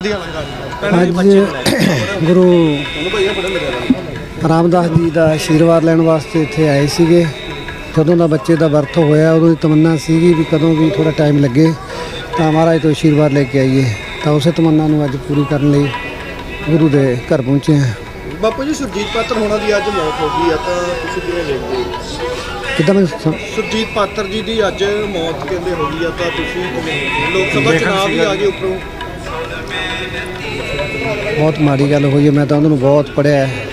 ਅੱਜ ਗੁਰੂ ਰਾਮਦਾਸ ਜੀ ਦਾ ਆਸ਼ੀਰਵਾਦ ਲੈਣ ਵਾਸਤੇ ਇੱਥੇ ਆਏ ਸੀਗੇ। ਜਦੋਂ ਦਾ ਬੱਚੇ ਦਾ ਬਰਥ ਹੋਇਆ ਉਦੋਂ ਦੀ ਤਮੰਨਾ ਸੀਗੀ ਵੀ ਕਦੋਂ ਵੀ ਥੋੜਾ ਟਾਈਮ ਲੱਗੇ ਤਾਂ ਮਹਾਰਾਜ ਤੋਂ ਆਸ਼ੀਰਵਾਦ ਲੈ ਕੇ ਆਈਏ। ਤਾਂ ਉਸੇ ਤਮੰਨਾ ਨੂੰ ਅੱਜ ਪੂਰੀ ਕਰਨ ਲਈ ਗੁਰੂ ਦੇ ਘਰ ਪਹੁੰਚੇ ਹਾਂ। ਬਾਪੂ ਜੀ ਸੁਰਜੀਤ ਪਾਤਰ ਹੋਣਾ ਦੀ ਅੱਜ ਮੌਤ ਹੋ ਗਈ ਆ ਤਾਂ ਤੁਸੀਂ ਕਿਵੇਂ ਦੇਖਦੇ ਹੋ? ਕਿੱਦਾਂ ਮੈਂ ਸੁਰਜੀਤ ਪਾਤਰ ਜੀ ਦੀ ਅੱਜ ਮੌਤ ਕਹਿੰਦੇ ਹੋ ਗਈ ਆ ਤਾਂ ਤੁਸੀਂ? ਲੋਕ ਸਭਾ ਚੁਣਾਵ ਵੀ ਆ ਗਏ ਉੱਪਰੋਂ। ਬਹੁਤ ਮਾੜੀ ਗੱਲ ਹੋਈ ਹੈ ਮੈਂ ਤਾਂ ਉਹਨਾਂ ਨੂੰ ਬਹੁਤ ਪੜਿਆ ਹੈ।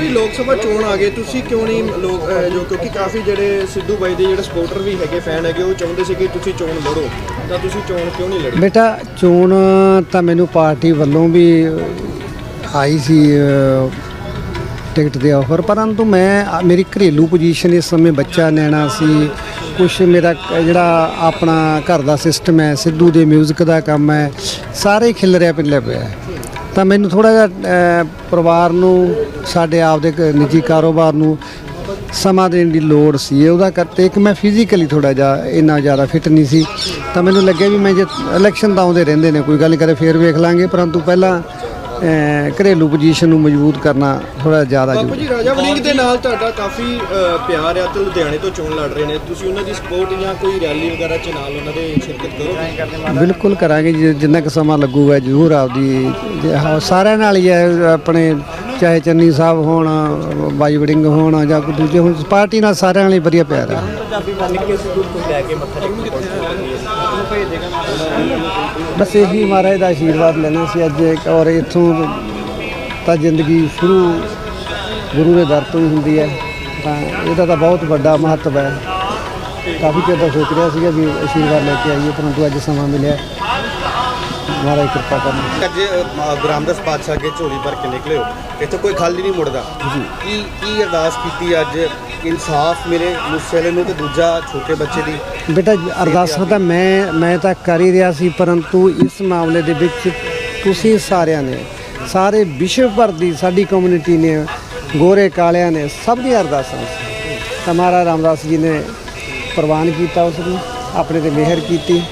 ਜੀ ਲੋਕ ਸਭਾ ਚੋਣ ਆ ਗਏ ਤੁਸੀਂ ਕਿਉਂ ਨਹੀਂ ਲੋਕ ਜੋ ਕਿਉਂਕਿ ਕਾਫੀ ਜਿਹੜੇ ਸਿੱਧੂ ਬਾਈ ਦੇ ਜਿਹੜੇ ਸਪੋਰਟਰ ਵੀ ਹੈਗੇ ਫੈਨ ਹੈਗੇ ਉਹ ਚਾਹੁੰਦੇ ਸੀ ਕਿ ਤੁਸੀਂ ਚੋਣ ਲੜੋ। ਤਾਂ ਤੁਸੀਂ ਚੋਣ ਕਿਉਂ ਨਹੀਂ ਲੜੀ? ਬੇਟਾ ਚੋਣ ਤਾਂ ਮੈਨੂੰ ਪਾਰਟੀ ਵੱਲੋਂ ਵੀ ਆਈ ਸੀ ਅ, ਟਿਕਟ ਦੇ ਆਫਰ ਪਰੰਤੂ ਮੈਂ ਮੇਰੀ ਘਰੇਲੂ ਪੋਜੀਸ਼ਨ ਇਸ ਸਮੇਂ ਬੱਚਾ ਨੈਣਾ ਸੀ। ਕੁਛ ਮੇਰਾ ਜਿਹੜਾ ਆਪਣਾ ਘਰ ਦਾ ਸਿਸਟਮ ਹੈ, ਸਿੱਧੂ ਦੇ 뮤직 ਦਾ ਕੰਮ ਹੈ, ਸਾਰੇ ਖਿਲ ਖਿਲਰਿਆ ਪਿੱਲੇ ਪਿਆ ਤਾਂ ਮੈਨੂੰ ਥੋੜਾ ਜਿਹਾ ਪਰਿਵਾਰ ਨੂੰ, ਸਾਡੇ ਆਪ ਦੇ ਕ- ਨਿੱਜੀ ਕਾਰੋਬਾਰ ਨੂੰ ਸਮਾਂ ਦੇਣ ਦੀ ਲੋੜ ਸੀ। ਉਹਦਾ ਕਰਤੇ ਇੱਕ ਮੈਂ ਫਿਜ਼ੀਕਲੀ ਥੋੜਾ ਜਿਹਾ ਇੰਨਾ ਜ਼ਿਆਦਾ ਫਿਟ ਨਹੀਂ ਸੀ। ਤਾਂ ਮੈਨੂੰ ਲੱਗਿਆ ਵੀ ਮੈਂ ਜੇ ਇਲੈਕਸ਼ਨ ਤਾਂ ਆਉਂਦੇ ਰਹਿੰਦੇ ਨੇ, ਕੋਈ ਗੱਲ ਨਹੀਂ ਕਰੇ ਫੇਰ ਵੇਖ ਲਾਂਗੇ। ਪਰੰਤੂ ਪਹਿਲਾਂ ਘਰੇਲੂ ਪੋਜੀਸ਼ਨ ਨੂੰ ਮਜ਼ਬੂਤ ਕਰਨਾ ਥੋੜਾ ਜ਼ਿਆਦਾ ਬਾਪੂ ਜ਼ਰੂਰੀ ਜੀ ਰਾਜਾ ਵੜਿੰਗ ਦੇ ਨਾਲ ਤੁਹਾਡਾ ਕਾਫੀ ਅ, ਪਿਆਰ ਆ ਤੇ ਲੁਧਿਆਣੇ ਤੋਂ ਚੋਣ ਲੜ ਰਹੇ ਨੇ। ਤੁਸੀਂ ਉਹਨਾਂ ਦੀ ਸਪੋਰਟ ਜਾਂ ਕੋਈ ਰੈਲੀ ਵਗੈਰਾ ਚ ਨਾਲ ਉਹਨਾਂ ਦੇ ਸ਼ਿਰਕਤ ਕਰੋ ਬਿਲਕੁਲ ਕਰਾਂਗੇ ਜੀ, ਜਿੰਨਾ ਕੁ ਸਮਾਂ ਲੱਗੂਗਾ ਜ਼ਰੂਰ ਆਪਦੀ ਜੇ ਹਾਂ, ਸਾਰਿਆਂ ਨਾਲ ਹੀ ਹੈ ਆਪਣੇ ਚਾਹੇ ਚੰਨੀ ਸਾਹਿਬ ਹੋਣ, ਬਾਈ ਵੜਿੰਗ ਹੋਣ ਜਾਂ ਕੋਈ ਦੂਜੇ ਹੋਣ, ਪਾਰਟੀ ਨਾਲ ਸਾਰਿਆਂ ਲਈ ਵਧੀਆ ਪਿਆਰ ਹੈ। ਬਸ ਇਹੀ ਮਹਾਰਾਜ ਦਾ ਆਸ਼ੀਰਵਾਦ ਲੈਣਾ ਸੀ ਅੱਜ ਇੱਕ, ਔਰ ਇੱਥੋਂ ਤਾਂ ਜ਼ਿੰਦਗੀ ਸ਼ੁਰੂ ਗੁਰੂ ਦੇ ਦਰ ਤੋਂ ਹੀ ਹੁੰਦੀ ਹੈ। ਤਾਂ ਇਹਦਾ ਤਾਂ ਬਹੁਤ ਵੱਡਾ ਮਹੱਤਵ ਹੈ। ਕਾਫੀ ਚਿਰ ਦਾ ਸੋਚ ਰਿਹਾ ਸੀਗਾ ਵੀ ਆਸ਼ੀਰਵਾਦ ਲੈ ਕੇ ਆਈਏ, ਪਰੰਤੂ ਅੱਜ ਸਮਾਂ ਮਿਲਿਆ। ਮਹਾਰਾਜ ਕਿਰਪਾ ਕਰਨ। ਅੱਜ ਅ, ਗੁਰੂ ਰਾਮਦਾਸ ਪਾਤਸ਼ਾਹ ਅੱਗੇ ਝੋਲੀ ਭਰ ਕੇ ਨਿਕਲੇ ਹੋ। ਇੱਥੇ ਕੋਈ ਖਾਲੀ ਨਹੀਂ ਮੁੜਦਾ। ਜੀ। ਕੀ ਕੀ ਅਰਦਾਸ ਕੀਤੀ ਅੱਜ ਇਨਸਾਫ ਮਿਲੇ ਮੁਸਲੇ ਨੂੰ ਤੇ ਦੂਜਾ ਛੋਟੇ ਬੱਚੇ ਦੀ? ਬੇਟਾ ਅਰਦਾਸਾਂ ਤਾਂ ਮੈਂ ਮੈਂ ਤਾਂ ਕਰ ਹੀ ਰਿਹਾ ਸੀ ਪਰੰਤੂ ਇਸ ਮਾਮਲੇ ਦੇ ਵਿੱਚ ਤੁਸੀਂ ਸਾਰਿਆਂ ਨੇ ਸਾਰੇ ਵਿਸ਼ਵ ਭਰ ਦੀ ਸਾਡੀ ਕਮਿਊਨਿਟੀ ਨੇ ਗੋਰੇ ਕਾਲਿਆਂ ਨੇ ਸਭ ਦੀਆਂ ਅਰਦਾਸਾਂ ਸੀ ਤਾਂ ਮਹਾਰਾਜ ਰਾਮਦਾਸ ਜੀ ਨੇ ਪ੍ਰਵਾਨ ਕੀਤਾ ਉਸ ਨੂੰ ਆਪਣੇ ਤੇ ਮਿਹਰ ਕੀਤੀ।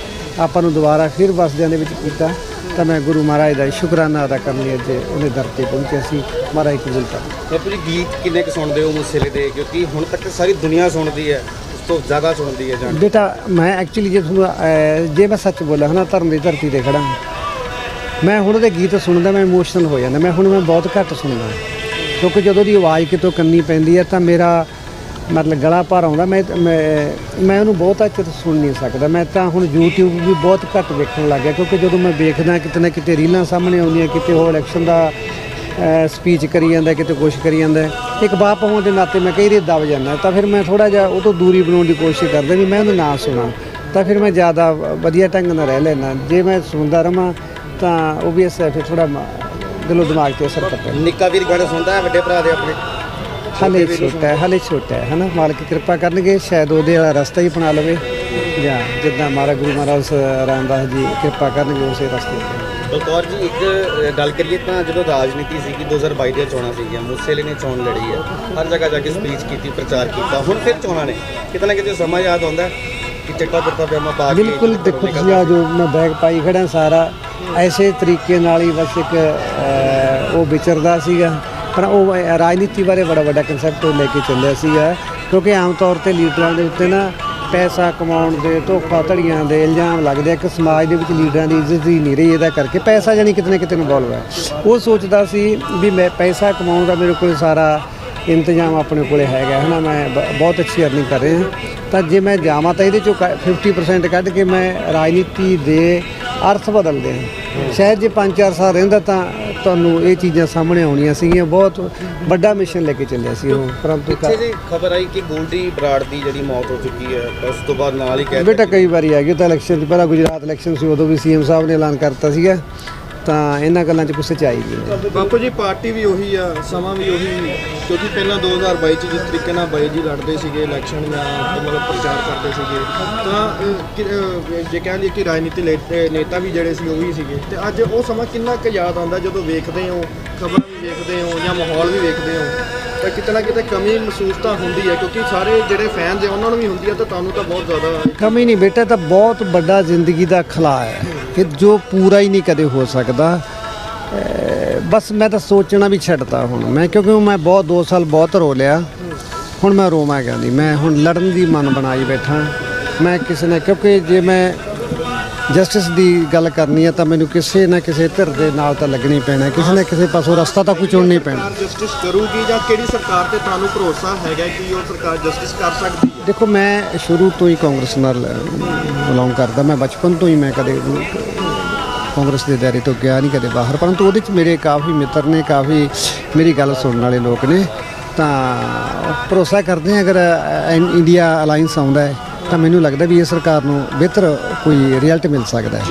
ਆਪਾਂ ਨੂੰ ਦੁਬਾਰਾ ਫਿਰ ਵਸਦਿਆਂ ਦੇ ਵਿੱਚ ਕੀਤਾ ਤਾਂ ਮੈਂ ਗੁਰੂ ਮਹਾਰਾਜ ਦਾ ਸ਼ੁਕਰਾਨਾ ਅਦਾ ਕਰਨ ਲਈ ਅੱਜ ਉਹਦੇ ਦਰ ਤੇ ਪਹੁੰਚਿਆ ਸੀ। ਮਹਾਰਾਜ ਕਬੂਲ ਕਰ ਬਾਪੂ ਜੀ ਗੀਤ ਕਿੰਨੇ ਕੁ ਸੁਣਦੇ ਹੋ ਮੁਸਲੇ ਦੇ? ਕਿਉਂਕਿ ਹੁਣ ਤੱਕ ਸਾਰੀ ਦੁਨੀਆ ਸੁਣਦੀ ਹੈ ਉਸ ਤੋਂ ਜ਼ਿਆਦਾ ਸੁਣਦੀ ਹੈ ਜਾਣ ਬੇਟਾ ਮੈਂ ਐਕਚੁਅਲੀ ਜੇ ਤੁਹਾਨੂੰ ਜੇ ਮੈਂ ਸੱਚ ਬੋਲਾਂ ਹਨਾ ਧਰਮ ਦੀ ਧਰਤੀ ਤੇ ਖੜਾ ਮੈਂ ਹੁਣ ਉਹਦੇ ਗੀਤ ਸੁਣਦਾ ਮੈਂ ਇਮੋਸ਼ਨਲ ਹੋ ਜਾਂਦਾ। ਮੈਂ ਹੁਣ ਮੈਂ ਬਹੁਤ ਘੱਟ ਸੁਣਦਾ। ਕਿਉਂਕਿ ਜਦੋਂ ਦੀ ਆਵਾਜ਼ ਕਿਤੋਂ ਕੰਨੀ ਪੈਂਦੀ ਹੈ ਤਾਂ ਮੇਰਾ ਮਤਲਬ ਗਲਾ ਭਰ ਆਉਂਦਾ, ਮੈਂ ਮੈਂ ਮੈਂ ਉਹਨੂੰ ਬਹੁਤਾ ਚਿਰ ਸੁਣ ਨਹੀਂ ਸਕਦਾ। ਮੈਂ ਤਾਂ ਹੁਣ YouTube ਵੀ ਬਹੁਤ ਘੱਟ ਵੇਖਣ ਲੱਗ ਗਿਆ, ਕਿਉਂਕਿ ਜਦੋਂ ਮੈਂ ਵੇਖਦਾ ਕਿਤੇ ਨਾ ਕਿਤੇ ਰੀਲਾਂ ਸਾਹਮਣੇ ਆਉਂਦੀਆਂ, ਕਿਤੇ ਹੋਰ ਇਲੈਕਸ਼ਨ ਦਾ ਸਪੀਚ ਕਰੀ ਜਾਂਦਾ, ਕਿਤੇ ਕੁਛ ਕਰੀ ਜਾਂਦਾ। ਇੱਕ ਬਾਪ ਹੋਣ ਦੇ ਨਾਤੇ ਮੈਂ ਕਈ ਵਾਰੀ ਦਬ ਜਾਂਦਾ, ਤਾਂ ਫਿਰ ਮੈਂ ਥੋੜਾ ਜਿਹਾ ਉਹ ਤੋਂ ਦੂਰੀ ਬਣਾਉਣ ਦੀ ਕੋਸ਼ਿਸ਼ ਕਰਦਾ ਵੀ ਮੈਂ ਉਹਨੂੰ ਨਾ ਸੁਣਾ, ਤਾਂ ਫਿਰ ਮੈਂ ਜ਼ਿਆਦਾ ਵਧੀਆ ਢੰਗ ਨਾਲ ਰਹਿ ਲੈਣਾ ਜੇ ਮੈਂ ਸੁਣਦਾ ਰਵਾਂ, ਤਾਂ ਉਹ ਵੀ ਅਸਰ ਫਿਰ ਥੋੜਾ ਦਿਲੋਂ ਦਿਮਾਗ ਤੇ ਅਸਰ ਕਰਦਾ। ਨਿੱਕਾ ਵੀਰ ਗਾਣੇ ਸੁਣਦਾ ਹੈ ਵੱਡੇ ਭਰਾ ਦੇ ਆਪਣੇ। ਹਲੇ ਛੋਟਾ ਹੈ ਹਲੇ ਛੋਟਾ ਹੈ ਹਨਾ? ਮਾਲਕ ਕਿਰਪਾ ਕਰਨਗੇ ਸ਼ਾਇਦ ਉਹਦੇ ਵਾਲਾ ਰਸਤਾ ਹੀ ਅਪਣਾ ਲਵੇ ਜਾਂ ਜਿੱਦਾਂ ਮਹਾਰਾਜ ਗੁਰੂ ਮਹਾਰਾਜ ਰਾਮਦਾਸ ਜੀ ਕਿਰਪਾ ਕਰਨਗੇ ਉਸੇ ਰਸਤੇ ਤੇ। ਬਲਕੌਰ ਜੀ ਇੱਕ ਗੱਲ ਕਰੀਏ ਤਾਂ ਜਦੋਂ ਰਾਜਨੀਤੀ ਸੀਗੀ 2022 ਦੀਆਂ ਚੋਣਾਂ ਸੀਗੀਆਂ ਮੁਸਲੇ ਨੇ ਚੋਣ ਲੜੀ ਹੈ। ਹਰ ਜਗ੍ਹਾ ਜਾ ਕੇ ਸਪੀਚ ਕੀਤੀ ਪ੍ਰਚਾਰ ਕੀਤਾ। ਹੁਣ ਫਿਰ ਚੋਣਾਂ ਨੇ। ਕਿਤੇ ਨਾ ਕਿਤੇ ਸਮਾਂ ਯਾਦ ਆਉਂਦਾ ਕਿ ਚਿੱਟਾ ਕੁੜਤਾ ਪਜਾਮਾ ਪਾ ਕੇ ਬਿਲਕੁਲ ਦੇਖੋ ਤੁਸੀਂ ਆ ਜੋ ਮੈਂ ਬੈਗ ਪਾਈ ਖੜਾ ਸਾਰਾ ਐਸੇ ਤਰੀਕੇ ਨਾਲ ਹੀ ਬਸ ਇੱਕ ਉਹ ਵਿਚਰਦਾ ਸੀਗਾ। ਪਰ ਉਹ ਰਾਜਨੀਤੀ ਬਾਰੇ ਬੜਾ ਵੱਡਾ ਕਨਸੈਪਟ ਉਹ ਲੈ ਕੇ ਚੱਲਿਆ ਸੀਗਾ। ਕਿਉਂਕਿ ਆਮ ਤੌਰ ਤੇ ਲੀਡਰਾਂ ਦੇ ਉੱਤੇ ਨਾ ਪੈਸਾ ਕਮਾਉਣ ਦੇ ਧੋਖਾ ਧੜੀਆਂ ਦੇ ਇਲਜ਼ਾਮ ਲੱਗਦੇ ਆ ਕਿ ਸਮਾਜ ਦੇ ਵਿੱਚ ਲੀਡਰਾਂ ਦੀ ਇੱਜ਼ਤ ਹੀ ਨਹੀਂ ਰਹੀ ਇਹਦਾ ਕਰਕੇ ਪੈਸਾ ਜਾਨੀ ਕਿਤੇ ਨਾ ਕਿਤੇ ਇਨਵੋਲਵ ਹੈ ਉਹ ਸੋਚਦਾ ਸੀ ਵੀ ਮੈਂ ਪੈਸਾ ਕਮਾਉਣ ਦਾ ਮੇਰੇ ਕੋਲ ਸਾਰਾ ਇੰਤਜ਼ਾਮ ਆਪਣੇ ਕੋਲੇ ਹੈਗਾ ਹੈ ਨਾ ਮੈਂ ਬਹੁਤ ਅੱਛੀ ਅਰਨਿੰਗ ਕਰ ਰਿਹਾ ਤਾਂ ਜੇ ਮੈਂ ਜਾਵਾਂ ਤਾਂ ਇਹਦੇ ਚੋਂ ਕ- 50% ਕੱਢ ਕੇ ਮੈਂ ਰਾਜਨੀਤੀ ਦੇ ਅਰਥ ਬਦਲਦੇ ਹਾਂ। ਸ਼ਾਇਦ ਜੇ 5-4 ਸਾਲ ਰਹਿੰਦਾ ਤਾਂ ਤੁਹਾਨੂੰ ਇਹ ਚੀਜ਼ਾਂ ਸਾਹਮਣੇ ਆਉਣੀਆਂ ਸੀਗੀਆਂ। ਬਹੁਤ ਵੱਡਾ ਮਿਸ਼ਨ ਲੈ ਕੇ ਚੱਲਿਆ ਸੀ ਉਹ ਪਰੰਤੂ ਪਿੱਛੇ ਜੀ ਖਬਰ ਆਈ ਕਿ ਗੋਲਡੀ ਬਰਾੜ ਦੀ ਜਿਹੜੀ ਮੌਤ ਹੋ ਚੁੱਕੀ ਹੈ ਉਸ ਤੋਂ ਬਾਅਦ ਨਾਲ ਹੀ ਕਹਿ ਬੇਟਾ ਕਈ ਵਾਰੀ ਆ ਗਈ ਤਾਂ ਇਲੈਕਸ਼ਨ ਪਹਿਲਾਂ ਗੁਜਰਾਤ ਇਲੈਕਸ਼ਨ ਸੀ ਉਦੋਂ ਵੀ ਸੀਐਮ ਸਾਹਿਬ ਨੇ ਐਲਾਨ ਕਰਤਾ ਸੀਗਾ। ਤਾਂ ਇਹਨਾਂ ਗੱਲਾਂ 'ਚ ਕੁਛ ਸੱਚਾਈ ਨਹੀਂ। ਹੈ ਬਾਪੂ ਜੀ ਪਾਰਟੀ ਵੀ ਉਹੀ ਆ ਸਮਾਂ ਵੀ ਉਹੀ ਕਿਉਂਕਿ ਪਹਿਲਾਂ 2022 ਚ ਜਿਸ ਤਰੀਕੇ ਨਾਲ ਬਾਈ ਜੀ ਲੜਦੇ ਸੀਗੇ ਇਲੈਕਸ਼ਨ ਜਾਂ ਮਤਲਬ ਪ੍ਰਚਾਰ ਕਰਦੇ ਸੀਗੇ ਤਾਂ ਜੇ ਕਹਿ ਲਈਏ ਕਿ ਰਾਜਨੀਤੀ ਨੇਤਾ ਵੀ ਜਿਹੜੇ ਸੀ ਉਹ ਸੀਗੇ। ਤੇ ਅੱਜ ਉਹ ਸਮਾਂ ਕਿੰਨਾ ਕੁ ਯਾਦ ਆਉਂਦਾ ਜਦੋਂ ਵੇਖਦੇ ਹੋ ਖਬਰਾਂ ਵੀ ਵੇਖਦੇ ਹੋ ਜਾਂ ਮਾਹੌਲ ਵੀ ਵੇਖਦੇ ਹੋ ਤਾਂ ਕਿਤੇ ਨਾ ਕਿਤੇ ਕਮੀ ਮਹਿਸੂਸ ਤਾਂ ਹੁੰਦੀ ਹੈ ਕਿਉਂਕਿ ਸਾਰੇ ਜਿਹੜੇ ਫੈਨਸ ਆ ਉਹਨਾਂ ਨੂੰ ਵੀ ਹੁੰਦੀ ਹੈ ਤਾਂ ਤੁਹਾਨੂੰ ਤਾਂ ਬਹੁਤ ਜ਼ਿਆਦਾ ਕਮੀ ਨਹੀਂ ਬੇਟਾ ਤਾਂ ਬਹੁਤ ਵੱਡਾ ਜ਼ਿੰਦਗੀ ਦਾ ਖਲਾ ਹੈ। ਕਿ ਜੋ ਪੂਰਾ ਹੀ ਨਹੀਂ ਕਦੇ ਹੋ ਸਕਦਾ ਬਸ ਮੈਂ ਤਾਂ ਸੋਚਣਾ ਵੀ ਛੱਡਤਾ ਹੁਣ। ਮੈਂ ਕਿਉਂਕਿ ਮੈਂ ਬਹੁਤ 2 ਸਾਲ ਬਹੁਤ ਰੋ ਲਿਆ। ਹੁਣ ਮੈਂ ਰੋਵਾਂਗਾ ਨਹੀਂ। ਮੈਂ ਹੁਣ ਲੜਨ ਦੀ ਮਨ ਬਣਾਈ ਬੈਠਾ। ਮੈਂ ਕਿਸੇ ਨੇ ਕਿਉਂਕਿ ਜੇ ਮੈਂ ਜਸਟਿਸ ਦੀ ਗੱਲ ਕਰਨੀ ਹੈ ਤਾਂ ਮੈਨੂੰ ਕਿਸੇ ਨਾ ਕਿਸੇ ਧਿਰ ਦੇ ਨਾਲ ਤਾਂ ਲੱਗਣੀ ਪੈਣਾ ਕਿਸੇ ਨਾ ਕਿਸੇ ਪਾਸੋਂ ਰਸਤਾ ਤਾਂ ਕੋਈ ਚੁਣਨਾ ਪੈਣਾ। ਸਰਕਾਰ ਜਸਟਿਸ ਕਰੂਗੀ ਜਾਂ ਕਿਹੜੀ ਸਰਕਾਰ ਤੇ ਤੁਹਾਨੂੰ ਭਰੋਸਾ ਹੈਗਾ ਕਿ ਉਹ ਸਰਕਾਰ ਜਸਟਿਸ ਕਰ ਸਕਦੀ ਹੈ? ਦੇਖੋ ਮੈਂ ਸ਼ੁਰੂ ਤੋਂ ਹੀ ਕਾਂਗਰਸ ਨਾਲ ਬਿਲੋਂਗ ਕਰਦਾ। ਮੈਂ ਬਚਪਨ ਤੋਂ ਹੀ ਮੈਂ ਕਦੇ ਕਾਂਗਰਸ ਦੇ ਦਾਇਰੇ ਤੋਂ ਗਿਆ ਨਹੀਂ ਕਦੇ ਬਾਹਰ। ਪਰੰਤੂ ਉਹਦੇ ਚ ਮੇਰੇ ਕਾਫੀ ਮਿੱਤਰ ਨੇ ਕਾਫੀ ਮੇਰੀ ਗੱਲ ਸੁਣਨ ਵਾਲੇ ਲੋਕ ਨੇ। ਤਾਂ ਭਰੋਸਾ ਕਰਦੇ ਹਾਂ ਅਗਰ ਇੰਡੀਆ ਅਲਾਈਅੰਸ ਆਉਂਦਾ ਹੈ ਤਾਂ ਮੈਨੂੰ ਲੱਗਦਾ ਵੀ ਇਹ ਸਰਕਾਰ ਨੂੰ ਬਿਹਤਰ ਕੋਈ ਰਿਜ਼ਲਟ ਮਿਲ ਸਕਦਾ ਹੈ।